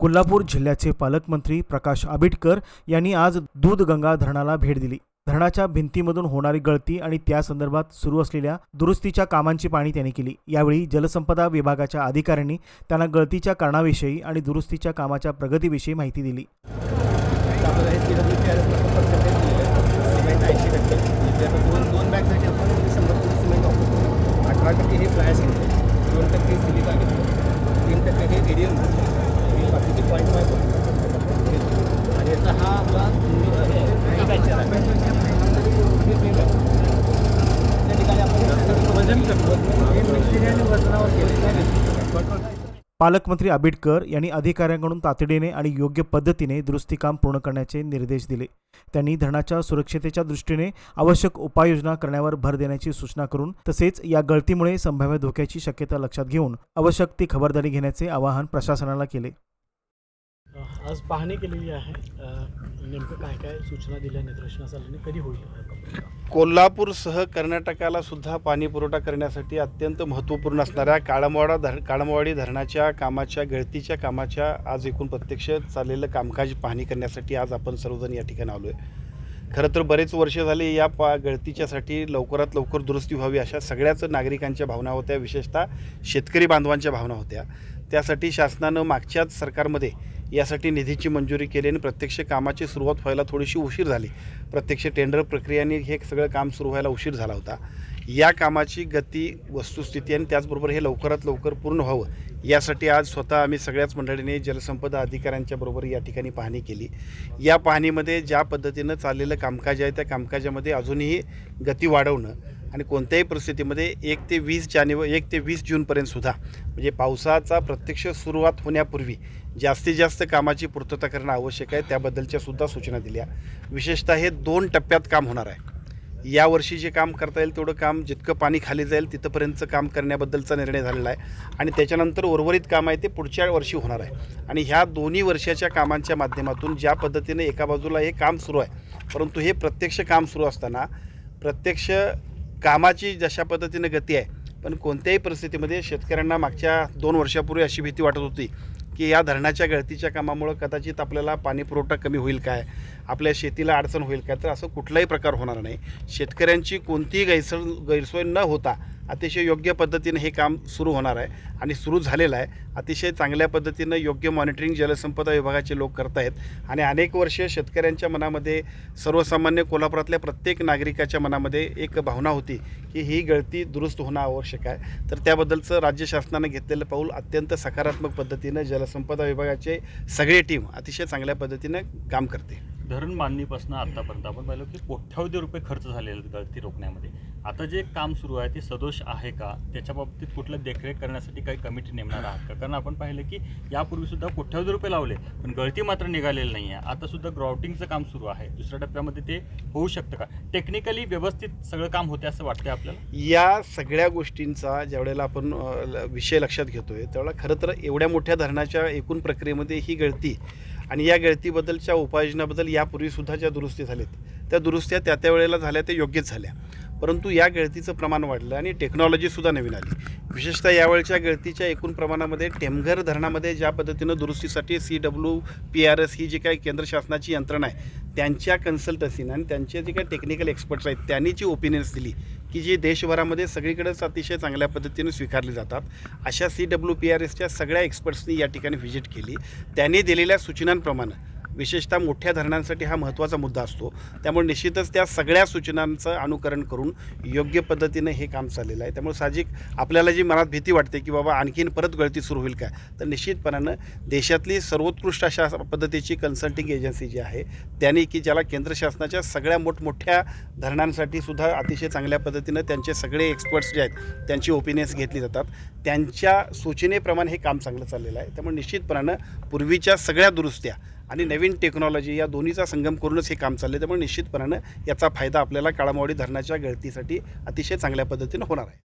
कोल्हापूर जिल्ह्याचे पालकमंत्री प्रकाश आबिटकर यांनी आज दूधगंगा धरणाला भेट दिली. धरणाच्या भिंतीमधून होणारी गळती आणि त्या संदर्भात सुरू असलेल्या दुरुस्तीच्या कामांची पाहणी त्यांनी केली. यावेळी जलसंपदा विभागाच्या अधिकाऱ्यांनी त्यांना गळतीच्या कारणाविषयी आणि दुरुस्तीच्या कामाच्या प्रगतीविषयी माहिती दिली आपल्याला हे C W P R S percentage दिलेलं आहे सिमेंट ऐंशी टक्के म्हणजे आता दोन दोन बॅगसाठी आपण शंभर टक्के सिमेंट वापरतो अठरा टक्के हे फ्लॅश घेतलं दोन टक्के सिलिका घेतलं तीन टक्के हे एडियम आणि बाकीचे पॉईंट फाय आणि याचा हा आपला मॅन्युफॅक्चर आहे त्या ठिकाणी आपण वजन करतो हे मटेरियल वजनावर केलेलं आहे पालकमंत्री आबिटकर यांनी अधिकाऱ्यांकडून तातडीने आणि योग्य पद्धतीने दुरुस्ती काम पूर्ण करण्याचे निर्देश दिले. त्यांनी धरणाच्या सुरक्षतेच्या दृष्टीने आवश्यक उपाययोजना करण्यावर भर देण्याची सूचना करून तसेच या गळतीमुळे संभाव्य धोक्याची शक्यता लक्षात घेऊन आवश्यक ती खबरदारी घेण्याचे आवाहन प्रशासनाला केले. आज पाहणी केलेली आहे. नेमकं काय काय सूचना दिल्या निदर्शनास आल्याने कधी होईल? कोल्हापूरसह कर्नाटकाला सुद्धा पाणी पुरवठा करण्यासाठी अत्यंत महत्त्वपूर्ण असणाऱ्या काळमवाडा धर काळमवाडी धरणाच्या कामाच्या गळतीच्या कामाच्या आज एकूण प्रत्यक्ष चाललेलं कामकाज पाहणी करण्यासाठी आज आपण सर्वजण या ठिकाणी आलो आहे खरं तर बरेच वर्ष झाले या पा गळतीच्यासाठी लवकरात लवकर दुरुस्ती व्हावी अशा सगळ्याच नागरिकांच्या भावना होत्या विशेषतः शेतकरी बांधवांच्या भावना होत्या. त्यासाठी शासनानं मागच्याच सरकारमध्ये यासाठी निधीची मंजुरी केली आणि प्रत्यक्ष कामाची सुरुवात व्हायला थोडीशी उशीर झाली. प्रत्यक्ष टेंडर प्रक्रियाने हे सगळं काम सुरू व्हायला उशीर झाला होता. या कामाची गती वस्तुस्थिती आणि त्याचबरोबर हे लवकरात लवकर पूर्ण व्हावं यासाठी आज स्वतः आम्ही सगळ्याच मंडळीने जलसंपदा अधिकाऱ्यांच्या बरोबर या ठिकाणी पाहणी केली. या पाहणीमध्ये ज्या पद्धतीनं चाललेलं कामकाज आहे त्या कामकाजामध्ये अजूनही गती वाढवणं आणि कोणत्याही परिस्थितीमध्ये एक ते वीस जानेवारी एक ते वीस जूनपर्यंत सुद्धा म्हणजे पावसाचा प्रत्यक्ष सुरुवात होण्यापूर्वी जास्तीत जास्त कामाची पूर्तता करणं आवश्यक आहे. त्याबद्दलच्या सुद्धा सूचना दिल्या. विशेषतः हे दोन टप्प्यात काम होणार आहे. यावर्षी जे काम करता येईल तेवढं काम जितकं पाणी खाली जाईल तिथंपर्यंतचं काम करण्याबद्दलचा निर्णय झालेला आहे. आणि त्याच्यानंतर उर्वरित काम आहे ते पुढच्या वर्षी होणार आहे. आणि ह्या दोन्ही वर्षाच्या कामांच्या माध्यमातून ज्या पद्धतीने एका बाजूला हे काम सुरू आहे परंतु हे प्रत्यक्ष काम सुरू असताना प्रत्यक्ष कामाची जशा पद्धतीने गती आहे पण कोणत्याही परिस्थितीमध्ये शेतकऱ्यांना मागच्या दोन वर्षापूर्वी अशी भीती वाटत होती की या धरणाच्या गळतीच्या कामामुळं कदाचित आपल्याला पाणी पुरवठा कमी होईल काय आपल्या शेतीला अडचण होईल काय तर असं कुठलाही प्रकार होणार नाही. शेतकऱ्यांची कोणतीही गैरसोय गैरसोय न होता अतिशय योग्य पद्धतीनं हे काम सुरू होणार आहे आणि सुरू झालेलं आहे. अतिशय चांगल्या पद्धतीनं योग्य मॉनिटरिंग जलसंपदा विभागाचे लोक करत आहेत आणि अनेक वर्ष शेतकऱ्यांच्या मनामध्ये सर्वसामान्य कोल्हापुरातल्या प्रत्येक नागरिकाच्या मनामध्ये एक भावना होती की ही गळती दुरुस्त होणं आवश्यक आहे. तर त्याबद्दलचं राज्य शासनानं घेतलेलं पाऊल अत्यंत सकारात्मक पद्धतीनं जलसंपदा विभागाचे सगळे टीम अतिशय चांगल्या पद्धतीनं काम करते. धरण बांधणीपासून आतापर्यंत आपण पाहिलं की कोट्यावधी रुपये खर्च झालेले आहेत गळती रोखण्यामध्ये. आता जे काम सुरू आहे ते सदोष आहे का? त्याच्या बाबतीत कुठलं देखरेख करण्यासाठी काही कमिटी नेमणार आहात का? कारण आपण पाहिलं की यापूर्वी सुद्धा कोट्यावधी रुपये लावले पण गळती मात्र निघालेली नाही आहे आता सुद्धा ग्राउटिंगचं काम सुरू आहे. दुसऱ्या टप्प्यामध्ये ते होऊ शकतं का? टेक्निकली व्यवस्थित सगळं काम होते असं वाटतंय आपल्याला? या सगळ्या गोष्टींचा ज्यावेळेला आपण ल- विषय लक्षात घेतोय त्यावेळेला खरं तर एवढ्या मोठ्या धरणाच्या एकूण प्रक्रियेमध्ये ही गळती आणि या गळतीबद्दलच्या उपाययोजनाबद्दल यापूर्वीसुद्धा ज्या दुरुस्ती झाल्यात त्या दुरुस्त्या त्या त्या वेळेला झाल्या त्या योग्यच झाल्या. परंतु या गळतीचं प्रमाण वाढलं आणि टेक्नॉलॉजीसुद्धा नवीन आली. विशेषतः यावेळच्या गळतीच्या एकूण प्रमाणामध्ये टेमघर धरणामध्ये ज्या पद्धतीनं दुरुस्तीसाठी C W P R S ही जी काही केंद्र शासनाची यंत्रणा आहे त्यांच्या कन्सल्टन्सीनं आणि त्यांचे जे काही टेक्निकल एक्सपर्ट्स आहेत त्यांनी जी ओपिनियन्स दिली की जी देशभरामध्ये सगळीकडेच अतिशय चांगल्या पद्धतीने स्वीकारली जातात अशा सी डब्ल्यू पी आर एसच्या सगळ्या एक्सपर्ट्सनी या ठिकाणी व्हिजिट केली. त्यांनी दिलेल्या सूचनांप्रमाणे विशेषतः मोठ्या धरणांसाठी हा महत्त्वाचा मुद्दा असतो. त्यामुळे निश्चितच त्या सगळ्या सूचनांचं अनुकरण करून योग्य पद्धतीने हे काम चाललेलं आहे. त्यामुळे साहजिक आपल्याला जी मनात भीती वाटते की बाबा आणखीन परत गळती सुरू होईल काय तर निश्चितपणानं देशातली सर्वोत्कृष्ट अशा पद्धतीची कन्सल्टिंग एजन्सी जी आहे त्यांनी की ज्याला केंद्र शासनाच्या सगळ्या मोठमोठ्या धरणांसाठी सुद्धा अतिशय चांगल्या पद्धतीनं त्यांचे सगळे एक्सपर्ट्स जे आहेत त्यांची ओपिनियन्स घेतली जातात. त्यांच्या सूचनेप्रमाणे हे काम चांगलं चाललेलं आहे. त्यामुळे निश्चितपणानं पूर्वीच्या सगळ्या दुरुस्त्या आणि नवीन टेक्नॉलॉजी या दोन्हीचा संगम करूनच हे काम चालले त्यामुळे निश्चितपणानं याचा फायदा आपल्याला काळामावडी धरणाच्या गळतीसाठी अतिशय चांगल्या पद्धतीनं होणार आहे.